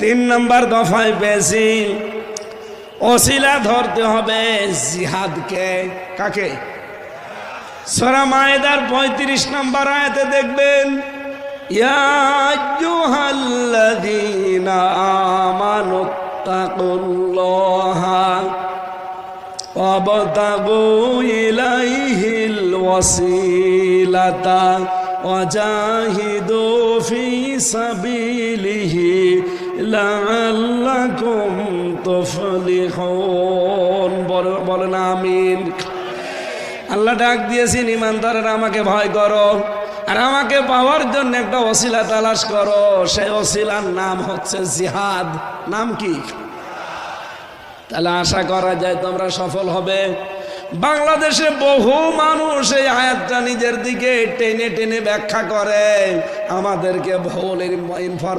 তিন নম্বর দফায় পেয়েছি। অশিলা ধরতে হবে জিহাদকে। কাকে? সরা মায়েদার পঁয়ত্রিশ নম্বর আয়াতে দেখবেন, ইয়া আইয়ুহাল্লাযীনা আমানুত্তাকুল্লাহা وابتغوا إليه الوسيلة وجاهدوا في سبيله لعلكم تفلحون বল- বলেন আমিন আল্লাহ ডাক দিয়েছেন ইমানদারেরা আমাকে ভয় করো আর আমাকে পাওয়ার জন্য একটা অশিলা তালাশ করো সেই অশিলার নাম হচ্ছে জিহাদ নাম কি তাহলে আশা করা যায় তোমরা সফল হবে বাংলাদেশে বহু মানুষ এই আয়াতটা নিজের দিকে টেনে টেনে ব্যাখ্যা করে। আমাদেরকে ভুল ইনফরমেশন